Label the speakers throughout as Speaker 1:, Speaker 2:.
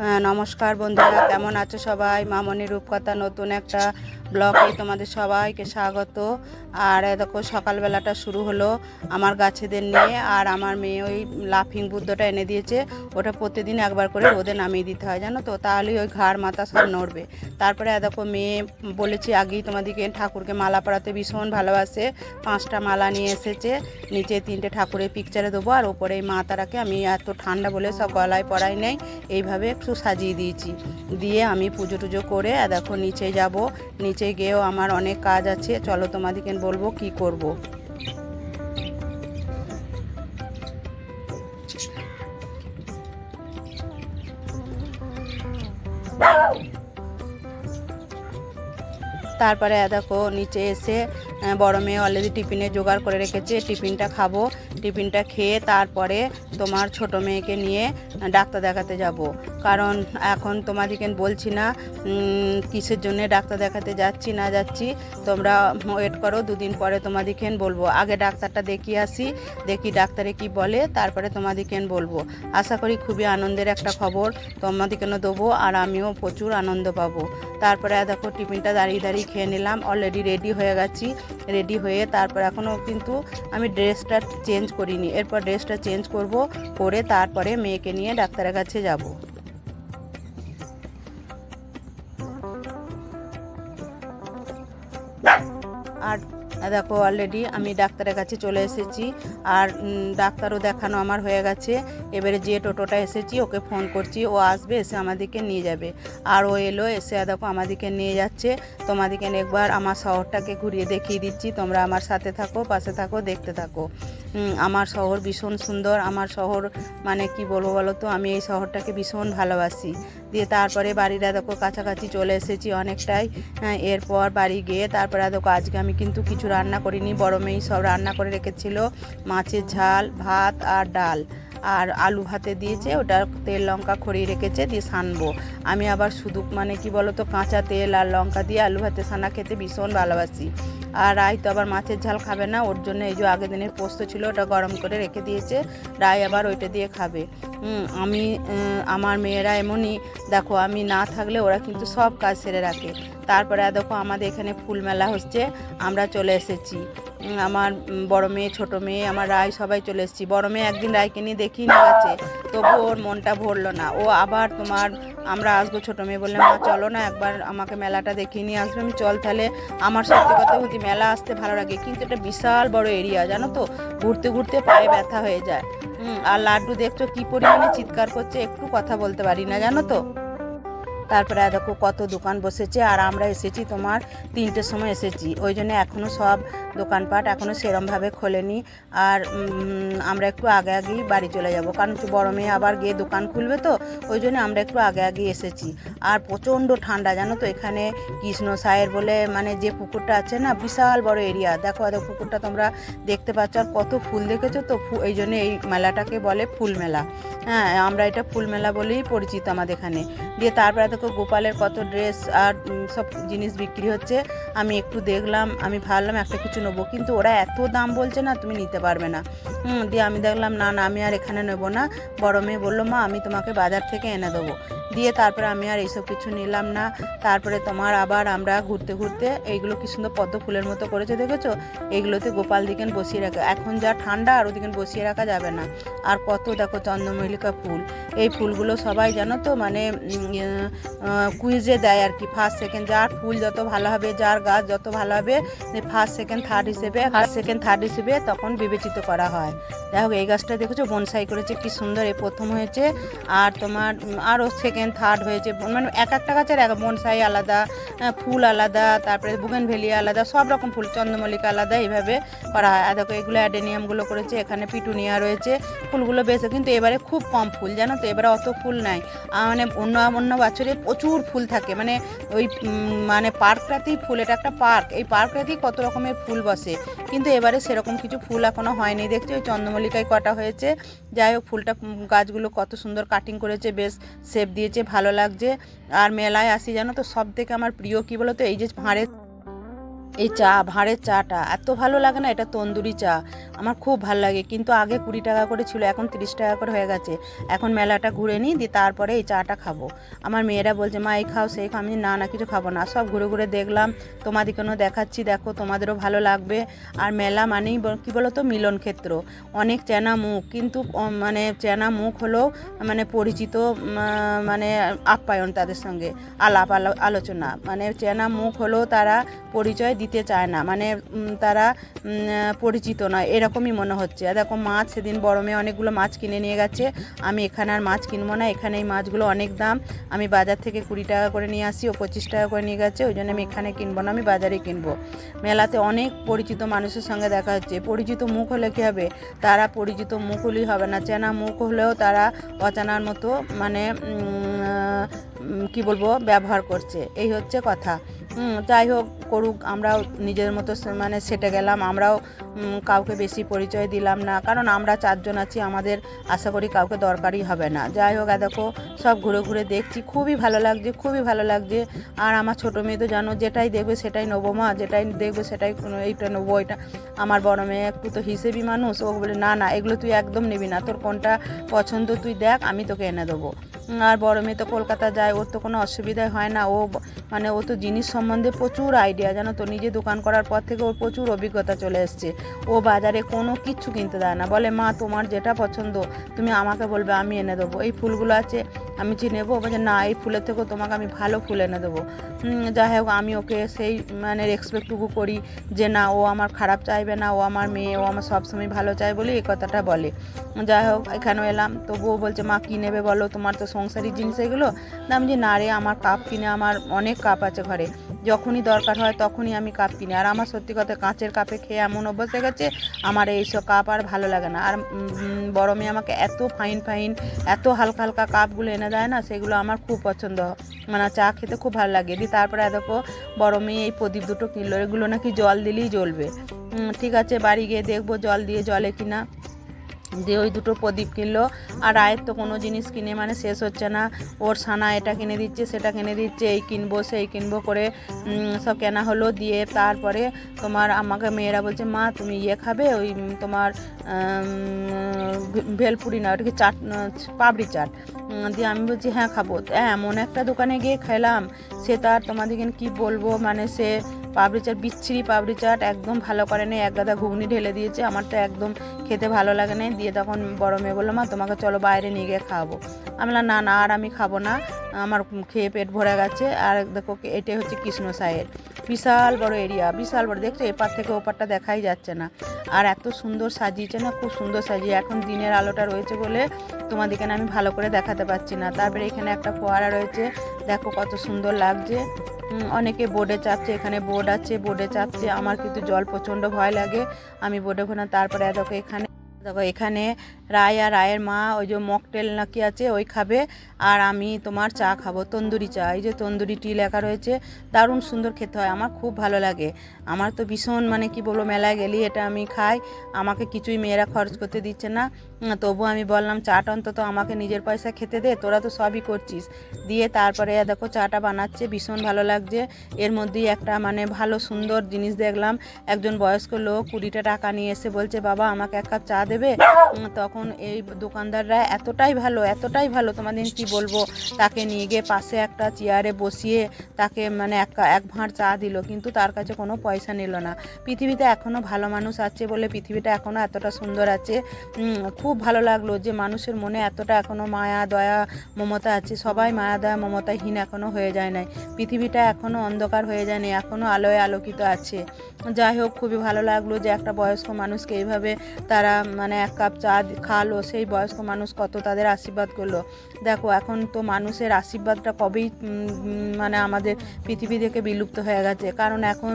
Speaker 1: আহ, নমস্কার বন্ধুরা কেমন আছো সবাই? মামনি রূপকথা নতুন একটা ব্লগে তোমাদের সবাইকে স্বাগত। আর দেখো সকালবেলাটা শুরু হলো আমার গাছেদের নিয়ে আর আমার মেয়ে ওই লাফিং বুদ্ধটা এনে দিয়েছে। ওটা প্রতিদিন একবার করে রোদে নামিয়ে দিতে হয় জানো তো? তাহলেই ওই ঘাড় মাথা সব নড়বে। তারপরে দেখো মেয়ে বলেছি আগেই তোমাদেরকে ঠাকুরকে মালা পরাতে ভীষণ ভালোবাসে। পাঁচটা মালা নিয়ে এসেছে। নিচে তিনটে ঠাকুরের পিকচারে দেবো আর ওপরে এই মা তারাকে আমি এত ঠান্ডা বলে সব গলায় পরাই নেই। এইভাবে একটু সাজিয়ে দিয়েছি। দিয়ে আমি পুজো টুজো করে দেখো নিচে যাব। নিচে গিয়েও আমার অনেক কাজ আছে। চলো তোমাদেরকে বলব কি করব। তারপরে দেখো নিচে এসে বড় মেয়ে অলরেডি টিফিনে জোগাড় করে রেখেছে। টিফিনটা খাব। টিফিনটা খেয়ে তারপরে তোমার ছোট মেয়েকে নিয়ে ডাক্তার দেখাতে যাব। কারণ এখন তোমাদেরকে বলছি না কিসের জন্য ডাক্তার দেখাতে যাচ্ছি, না যাচ্ছি, তোমরা ওয়েট করো, দুদিন পরে তোমাদেরকে বলব। আগে ডাক্তারটা দেখিয়ে আসি, দেখি ডাক্তারে কি বলে, তারপরে তোমাদেরকে বলব। আশা করি খুবই আনন্দের একটা খবর তোমাদেরকে দেবো, আর আমিও প্রচুর আনন্দ পাবো। তারপরে দেখো, টিফিনটা দাঁড়িয়ে দাঁড়িয়ে খেয়ে নিলাম অলরেডি রেডি হয়ে গেছি রেডি হয়ে তারপর এখনও কিন্তু আমি ড্রেসটা চেঞ্জ করিনি। এরপর ড্রেসটা চেঞ্জ করব, করে তারপরে মেয়েকে নিয়ে ডাক্তারের কাছে যাব। আর দেখো অলরেডি আমি ডাক্তারের কাছে চলে এসেছি। আর ডাক্তারও দেখানো আমার হয়ে গেছে। এবারে যে টোটোটা এসেছি, ওকে ফোন করছি। ও আসবে, এসে আমাদেরকে নিয়ে যাবে। আর ও এলো, এসে দেখো আমাদেরকে নিয়ে যাচ্ছে। তোমাদেরকে একবার আমার শহরটাকে ঘুরিয়ে দেখিয়ে দিচ্ছি। তোমরা আমার সাথে থাকো, পাশে থাকো, দেখতে থাকো। আমার শহর ভীষণ সুন্দর। আমার শহর মানে কি বলব বলো তো আমি এই শহরটাকে ভীষণ ভালোবাসি। দিয়ে তারপরে বাড়িটা দেখো কাছাকাছি চলে এসেছি অনেকটাই। হ্যাঁ, এরপর বাড়ি গিয়ে তারপরে দেখো আজকে আমি কিন্তু কিছু রান্না করিনি। বড় মেয়ে সব রান্না করে রেখেছিল। মাছের ঝাল ভাত আর ডাল। আর আলু ভাতে দিয়েছে ওটা তেল লঙ্কা খড়িয়ে রেখেছে দিয়ে সানবো। আমি আবার শুধু মানে কি বলো তো কাঁচা তেল আর লঙ্কা দিয়ে আলু ভাতে সানা খেতে ভীষণ ভালোবাসি। আর রায় তো আবার মাছের ঝাল খাবে না, ওর জন্য এই যে আগের দিনের পোস্ত ছিল ওটা গরম করে রেখে দিয়েছে, রায় আবার ওইটা দিয়ে খাবে। আমি আমার মেয়েরা এমনই, দেখো আমি না থাকলে ওরা কিন্তু সব কাজ সেরে রাখে। তারপরে দেখো আমাদের এখানে ফুল মেলা হচ্ছে, আমরা চলে এসেছি। আমার বড় মেয়ে, ছোট মেয়ে, আমার রায়, সবাই চলে এসেছি। বড় মেয়ে একদিন রায়কে নিয়ে দেখিয়ে নিয়ে গেছে। তবু ওর মনটা ভরলো না। ও আবার তোমার, আমরা আসব ছোট মেয়ে বললে, মা, চলো না, একবার আমাকে মেলাটা দেখিয়ে নিয়ে আসবে। আমি, চল তাহলে, আমার সত্যি কথা বলছি মেলা আসতে ভালো লাগে। কিন্তু এটা বিশাল বড় এরিয়া জানো তো? ঘুরতে ঘুরতে পায়ে ব্যথা হয়ে যায়। আর লাড্ডু দেখছ কী পরিমাণে চিৎকার করছে? একটু কথা বলতে পারি না, জানো তো? তারপরে দেখো কত দোকান বসেছে, আর আমরা এসেছি তোমার তিনটের সময় এসেছি। ওই জন্য এখনও সব দোকানপাট এখনও সেরমভাবে খোলেনি। আর আমরা একটু আগে আগেই বাড়ি চলে যাব, কারণ একটু বড় মেয়ে আবার গিয়ে দোকান খুলবে তো, ওই জন্য আমরা একটু আগে আগে এসেছি। আর প্রচণ্ড ঠান্ডা, জানো তো, এখানে কৃষ্ণ সায়ের বলে মানে যে পুকুরটা আছে না, বিশাল বড় এরিয়া। দেখো দেখো পুকুরটা তোমরা দেখতে পাচ্ছ, আর কত ফুল দেখেছ তো এই জন্য এই মেলাটাকে বলে ফুল মেলা। হ্যাঁ আমরা এটা ফুল মেলা বলেই পরিচিত আমাদের এখানে। দিয়ে তারপরে দেখো গোপালের কত ড্রেস আর সব জিনিস বিক্রি হচ্ছে। আমি একটু দেখলাম, আমি ভাবলাম একটা কিছু নেব, কিন্তু ওরা এত দাম বলছে না, তুমি নিতে পারবে না। দিয়ে আমি দেখলাম, না না, আমি আর এখানে নেব না। বড় মেয়ে বলল, মা, আমি তোমাকে বাজার থেকে এনে দেবো। দিয়ে তারপরে আমি আর এইসব কিছু নিলাম না। তারপরে তোমার আবার আমরা ঘুরতে ঘুরতে এইগুলো কি সুন্দর পদ্ম ফুলের মতো করেছে দেখেছ? এইগুলোতে গোপাল দিকেন বসিয়ে রাখা। এখন যা ঠান্ডা আর ওদিকে বসিয়ে রাখা যাবে না। আর কত দেখো চন্দ্রমল্লিকা ফুল। এই ফুলগুলো সবাই জানো তো মানে কুইজে দেয় আর কি। ফার্স্ট সেকেন্ড যার ফুল যত ভালো হবে, যার গাছ যত ভালো হবে ফার্স্ট সেকেন্ড থার্ড হিসেবে ফার্স্ট সেকেন্ড থার্ড হিসেবে তখন বিবেচিত করা হয়। যাই হোক, এই গাছটা দেখেছ? বনসাই করেছে, কি সুন্দর। এই প্রথম হয়েছে। আর তোমার আরও সেকেন্ড থার্ড হয়েছে। মানে এক একটা গাছের এক বনসাই আলাদা ফুল আলাদা, তারপরে বুগেন ভেলিয়া আলাদা, সব রকম ফুল, চন্দ্রমল্লিকা আলাদা এইভাবে করা হয়। আর দেখো, এগুলো অ্যাডেনিয়ামগুলো করেছে, এখানে পিটুনিয়া রয়েছে, ফুলগুলো বেশ, কিন্তু এবারে খুব কম ফুল, জানো তো? এবারে অত ফুল নাই। মানে অন্য অন্য বছরে প্রচুর ফুল থাকে। মানে ওই মানে পার্কটাতেই ফুল, এটা একটা পার্ক। এই পার্কটাতেই কত রকমের ফুল বসে। কিন্তু এবারে সেরকম কিছু ফুল এখনও হয়নি। দেখছি ওই চন্দ্রমল্লিকায় কটা হয়েছে। যাই হোক, ফুলটা গাছগুলো কত সুন্দর কাটিং করেছে, বেশ শেপ দিয়েছে ভালো লাগছে। আর মেলায় আসি, জানো তো? সব থেকে আমার প্রিয় কী বলো তো এই যে ভাঁড়ের এই চা, ভাঁড়ের চাটা, এত ভালো লাগে না এটা তন্দুরি চা। আমার খুব ভালো লাগে, কিন্তু আগে কুড়ি টাকা করে ছিল, এখন তিরিশ টাকা করে হয়ে গেছে। এখন মেলাটা ঘুরে নিই, দিয়ে তারপরে এই চাটা খাব। আমার মেয়েরা বলছে, মা, এই খাও, সেই খাও। আমি না না, কিছু খাব না। সব ঘুরে ঘুরে দেখলাম, তোমাদেরকেও দেখাচ্ছি, দেখো, তোমাদেরও ভালো লাগবে। আর মেলা মানেই কি বলো তো মিলন ক্ষেত্র। অনেক চেনা মুখ, কিন্তু মানে চেনা মুখ হলেও মানে পরিচিত মানে আপ্যায়ন তাদের সঙ্গে, আলাপ আলো- আলোচনা। মানে চেনা মুখ হলেও তারা পরিচয় দিতে চায় না। মানে তারা পরিচিত নয়। এরকমই মনে হচ্ছে। দেখো, মাছ সেদিন বড় মেয়ে অনেকগুলো মাছ কিনে নিয়ে গেছে। আমি এখানে আর মাছ কিনবো না। এখানে এই মাছগুলো অনেক দাম। আমি বাজার থেকে কুড়ি টাকা করে নিয়ে আসি, ও পঁচিশ টাকা করে নিয়ে গেছে। ওই জন্য আমি এখানে কিনবো না, আমি বাজারে কিনবো। মেলাতে অনেক পরিচিত মানুষের সঙ্গে দেখা হচ্ছে। পরিচিত মুখ হলে কী হবে? তারা পরিচিত মুখ হলেই হবে না। চেনা মুখ হলেও তারা অচানার মতো মানে কি বলব, ব্যবহার করছে। এই হচ্ছে কথা। যাই হোক করুক, আমরাও নিজের মতো মানে সেটে গেলাম। আমরাও কাউকে বেশি পরিচয় দিলাম না। কারণ আমরা চারজন আছি, আমাদের আশা করি কাউকে দরকারই হবে না। যাই হোক দেখো, সব ঘুরে ঘুরে দেখছি। খুবই ভালো লাগছে, খুবই ভালো লাগছে। আর আমার ছোটো মেয়ে তো জানো, যেটাই দেখবে সেটাই নেব মা, যেটাই দেখবে সেটাই এইটা নেব, ওইটা। আমার বড় মেয়ে একটু তো হিসেবি মানুষ, ও বলে, না না, এগুলো তুই একদম নিবি না। তোর কোনটা পছন্দ তুই দেখ, আমি তোকে এনে দেবো। আর বড় মেয়ে তো কলকাতা যায়, ওর তো কোনো অসুবিধাই হয় না। ও মানে ও তো জিনিস সম্বন্ধে প্রচুর আইডিয়া জানো তো? নিজে দোকান করার পর থেকে ওর প্রচুর অভিজ্ঞতা চলে এসছে। ও বাজারে কোনো কিচ্ছু কিনতে দেয় না। বলে, মা, তোমার যেটা পছন্দ, তুমি আমাকে বলবে, আমি এনে দেবো। এই ফুলগুলো আছে, আমি যে নেব, বলছে, না, এই ফুলের থেকেও তোমাকে আমি ভালো ফুল এনে দেবো। যাই হোক, আমি ওকে সেই মানে রেসপেক্টটুকু করি যে, না, ও আমার খারাপ চাইবে না, ও আমার মেয়ে, ও আমার সবসময় ভালো চায় বলে এই কথাটা বলে। যাই হোক, এখানেও এলাম। তো বউ বলছে, মা, কী নেবে বলো? তোমার তো সংসারিক জিনিস এগুলো? আমি যে, না রে, আমার কাপ কিনে, আমার অনেক কাপ আছে ঘরে। যখনই দরকার হয় তখনই আমি কাপ কিনি। আর আমার সত্যি কথা, কাঁচের কাপে খেয়ে এমন অভ্যাস হয়ে গেছে, আমার এইসব কাপ আর ভালো লাগে না। আর বড় মেয়ে আমাকে এত ফাইন ফাইন, এত হালকা হালকা কাপগুলো এনে দেয় না, সেগুলো আমার খুব পছন্দ। মানে চা খেতে খুব ভালো লাগে। দিয়ে তারপরে দেখো, বড় মেয়ে এই প্রদীপ দুটো কিনলো। এগুলো নাকি জল দিলেই জ্বলবে। ঠিক আছে, বাড়ি গিয়ে দেখব জল দিয়ে জলে কিনা। দিয়ে ওই দুটো প্রদীপ কিনলো। আর আয়ের তো কোনো জিনিস কিনে মানে শেষ হচ্ছে না। ওর সানা এটা কিনে দিচ্ছে, সেটা কিনে দিচ্ছে, এই কিনবো, সেই কিনবো করে সব কেনা হলো। দিয়ে তারপরে তোমার আমাকে মেয়েরা বলছে, মা, তুমি ইয়ে খাবে ওই তোমার ভেলপুরি না, ওটা কি চাট পাপড়ি চাট? দিয়ে আমি বলছি হ্যাঁ খাব। এমন একটা দোকানে গিয়ে খেলাম সে তার তোমাদেরকে কি বলব? মানে সে পাপড়ি চাট বিচ্ছিরি পাপড়ি চাট একদম ভালো করে নেই। এক গাদা ঘুগনি ঢেলে দিয়েছে, আমার তো একদম খেতে ভালো লাগে না দিয়ে তখন বড় মেয়ে বলল, মা, তোমাকে চলো বাইরে নিয়ে গিয়ে খাওয়াবো। আমি না না, আর আমি খাব না। আমার খেয়ে পেট ভরে গেছে। আর দেখো, এটাই হচ্ছে কৃষ্ণ সাহের বিশাল বড় এরিয়া, বিশাল বড়। দেখছ, এপার থেকে ওপারটা দেখাই যাচ্ছে না। আর এত সুন্দর সাজিয়েছে না, খুব সুন্দর সাজিয়ে। এখন দিনের আলোটা রয়েছে বলে তোমাদেরকে না আমি ভালো করে দেখাতে পারছি না। তারপরে এখানে একটা ফোয়ারা রয়েছে। দেখো, কত সুন্দর লাগছে। অনেকে বোর্ডে চাপছে এখানে বোর্ড আছে বোর্ডে চাপছে আমার কিন্তু জল প্রচণ্ড ভয় লাগে। আমি বোর্ডে ওখানে তারপরে দেখো এখানে দেখো এখানে রায় আর রায়ের মা, ওই যে মকটেল নাকি আছে, ওই খাবে। আর আমি তোমার চা খাব, তন্দুরি চা। এই যে তন্দুরি টি লেখা রয়েছে, দারুণ সুন্দর খেতে হয়, আমার খুব ভালো লাগে। আমার তো ভীষণ মানে কি বলব, মেলায় গেলি এটা আমি খাই। আমাকে কিছুই মেয়েরা খরচ করতে দিচ্ছে না। তবু আমি বললাম চাটা অন্তত আমাকে নিজের পয়সা খেতে দে তোরা তো সবই করছিস। দিয়ে তারপরে দেখো চাটা বানাচ্ছে ভীষণ ভালো লাগছে। এর মধ্যেই একটা মানে ভালো সুন্দর জিনিস দেখলাম। একজন বয়স্ক লোক কুড়িটা টাকা নিয়ে এসে বলছে বাবা আমাকে এক কাপ চা দেবে? তখন এই দোকানদাররা এতটাই ভালো এতটাই ভালো তোমাদের কি বলব? তাকে নিয়ে গিয়ে পাশে একটা চেয়ারে বসিয়ে তাকে মানে এক এক ভাঁড় চা দিল কিন্তু তার কাছে কোনো পয়সা নিল না। পৃথিবীতে এখনও ভালো মানুষ আছে বলে পৃথিবীটা এখনও এতটা সুন্দর আছে। উম, খুব ভালো লাগল যে মানুষের মনে এতটা এখনও মায়া, দয়া, মমতা আছে। সবাই মায়া, দয়া, মমতাহীন এখনও হয়ে যায় নাই। পৃথিবীটা এখনও অন্ধকার হয়ে যায়নি এখনও আলোয় আলোকিত আছে। যাই হোক, খুবই ভালো লাগল যে একটা বয়স্ক মানুষকে এইভাবে তারা মানে এক কাপ চা খাওয়ালো সেই বয়স্ক মানুষ কত তাদের আশীর্বাদ করল। দেখো, এখন তো মানুষের আশীর্বাদটা কবেই মানে আমাদের পৃথিবী থেকে বিলুপ্ত হয়ে গেছে। কারণ এখন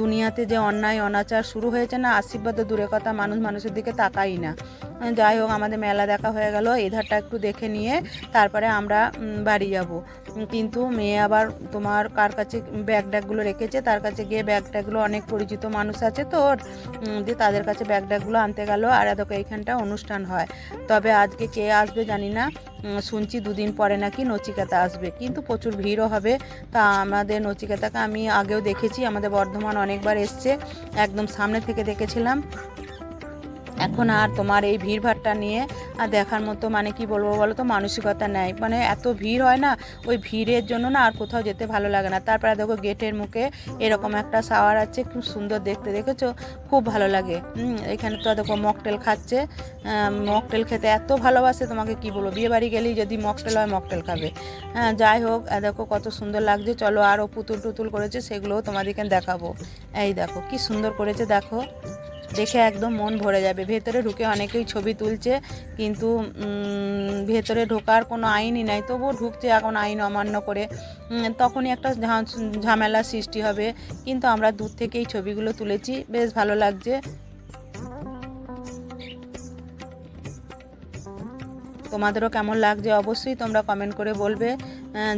Speaker 1: দুনিয়াতে যে অন্যায়, অনাচার শুরু হয়েছে না আশীর্বাদ তো দূরের কথা মানুষ মানুষের দিকে তাকাই না। যাই হোক, আমাদের মেলা দেখা হয়ে গেল। এধারটা একটু দেখে নিয়ে তারপরে আমরা বাড়ি যাব। কিন্তু মেয়ে আবার তোমার কার কাছে ব্যাগ ট্যাগগুলো রেখেছে? তার কাছে গিয়ে ব্যাগ ট্যাগগুলো অনেক পরিচিত মানুষ আছে তো দিয়ে তাদের কাছে ব্যাগ ট্যাগগুলো আনতে গেল। আর এদিকে এইখানটা অনুষ্ঠান হয়। তবে আজকে কে আসবে জানি না। শুনছি দুদিন পরে নাকি নচিকাতা আসবে। কিন্তু প্রচুর ভিড়ও হবে। তা আমাদের নচিকাতাকে আমি আগেও দেখেছি। আমাদের বর্ধমান অনেকবার এসছে। একদম সামনে থেকে দেখেছিলাম। এখন আর তোমার এই ভিড়ভাড়টা নিয়ে আর দেখার মতো মানে কি বলব বলো তো মানসিকতা নেই। মানে এত ভিড় হয় না, ওই ভিড়ের জন্য না আর কোথাও যেতে ভালো লাগে না। তারপরে দেখো গেটের মুখে এরকম একটা শাওয়ার আছে, খুব সুন্দর দেখতে দেখেছ? খুব ভালো লাগে। এখানে তো দেখো মকটেল খাচ্ছে। মকটেল খেতে এত ভালোবাসে তোমাকে কি বলব? বিয়ে বাড়ি গেলেই যদি মকটেল হয় মকটেল খাবে। হ্যাঁ যাই হোক দেখো কত সুন্দর লাগছে। চলো আরও পুতুল টুতুল করেছে, সেগুলোও তোমাদেরকে দেখাবো। এই দেখো কি সুন্দর করেছে, দেখো। দেখে একদম মন ভরে যাবে। ভেতরে ঢুকে অনেকেই ছবি তুলছে, কিন্তু ভেতরে ঢোকার কোনো আইনই নাই। তবুও ঢুকছে এখন আইন অমান্য করে। তখনই একটা ঝা- ঝামেলার সৃষ্টি হবে। কিন্তু আমরা দূর থেকেই ছবিগুলো তুলেছি। বেশ ভালো লাগছে। তোমাদেরও কেমন লাগছে? অবশ্যই তোমরা কমেন্ট করে বলবে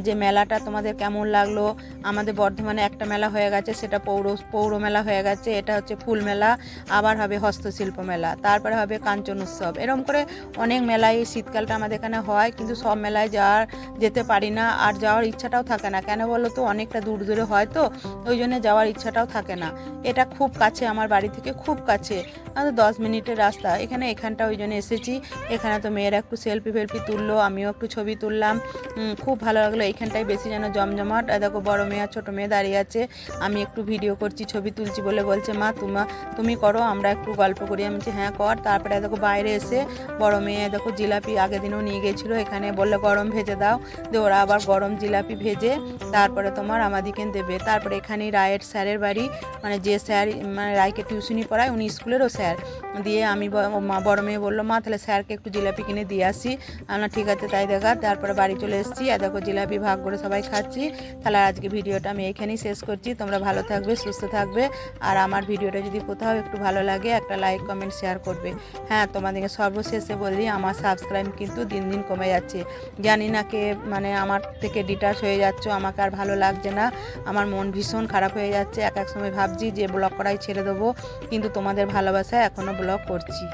Speaker 1: যে মেলাটা তোমাদের কেমন লাগল? আমাদের বর্ধমানে একটা মেলা হয়ে গেছে, সেটা পৌর পৌর মেলা হয়ে গেছে, এটা হচ্ছে ফুল মেলা, আবার হবে হস্তশিল্প মেলা, তারপরে হবে কাঞ্চন উৎসব। এরকম করে অনেক মেলায় এই শীতকালটা আমাদের এখানে হয়, কিন্তু সব মেলায় যাওয়ার, যেতে পারি না, আর যাওয়ার ইচ্ছাটাও থাকে না। কেন বলো তো, অনেকটা দূর দূরে হয় তো, ওই জন্য যাওয়ার ইচ্ছাটাও থাকে না। এটা খুব কাছে, আমার বাড়ি থেকে খুব কাছে আমাদের দশ মিনিটের রাস্তা। এখানে এখানটা ওই জন্য এসেছি, এখানে তো মেয়েরা একটু সেলফি ফেলফি তুললো, আমিও একটু ছবি তুললাম খুব ভালো লাগল, এইখানটায় বেশি যেন জমজমাট দেখো বড় মেয়ে আর ছোটো মেয়ে দাঁড়িয়ে আছে। আমি একটু ভিডিও করছি, ছবি তুলছি বলে বলছে, মা, তোমা, তুমি করো, আমরা একটু গল্প করি। আমি বলছি হ্যাঁ কর। তারপরে দেখো বাইরে এসে বড় মেয়ে দেখো জিলাপি আগের দিনও নিয়ে গেছিল। এখানে বললে, গরম ভেজে দাও। দিয়ে ওরা আবার গরম জিলাপি ভেজে তারপরে তোমার আমাদিকে দেবে। তারপরে এখানেই রায়ের স্যারের বাড়ি। মানে যে স্যার মানে রায়কে টিউশনি পড়ায়, উনি স্কুলেরও স্যার। দিয়ে আমি মা, বড় মেয়ে বলল, মা, তাহলে স্যারকে একটু জিলাপি কিনে দিয়ে আসি। আমরা ঠিক আছে, তাই দেখা। তারপরে বাড়ি চলে এসেছি। আর দেখো জিলাপি ভাগ করে সবাই খাচ্ছি। তাহলে আজকে ভিডিওটা আমি এখানেই শেষ করছি। তোমরা ভালো থাকবে, সুস্থ থাকবে। আর আমার ভিডিওটা যদি কোথাও একটু ভালো লাগে, একটা লাইক কমেন্ট শেয়ার করবে। হ্যাঁ তোমাদেরকে সর্বশেষে বলি, আমার সাবস্ক্রাইব কিন্তু দিন দিন কমে যাচ্ছে। জানি না কে মানে আমার থেকে ডিটাচ হয়ে যাচ্ছ, আমাকে আর ভালো লাগছে না। আমার মন ভীষণ খারাপ হয়ে যাচ্ছে। এক এক সময় ভাবছি যে ব্লগ করাই ছেড়ে দেবো। কিন্তু তোমাদের ভালোবাসায় এখনও ব্লগ করছি।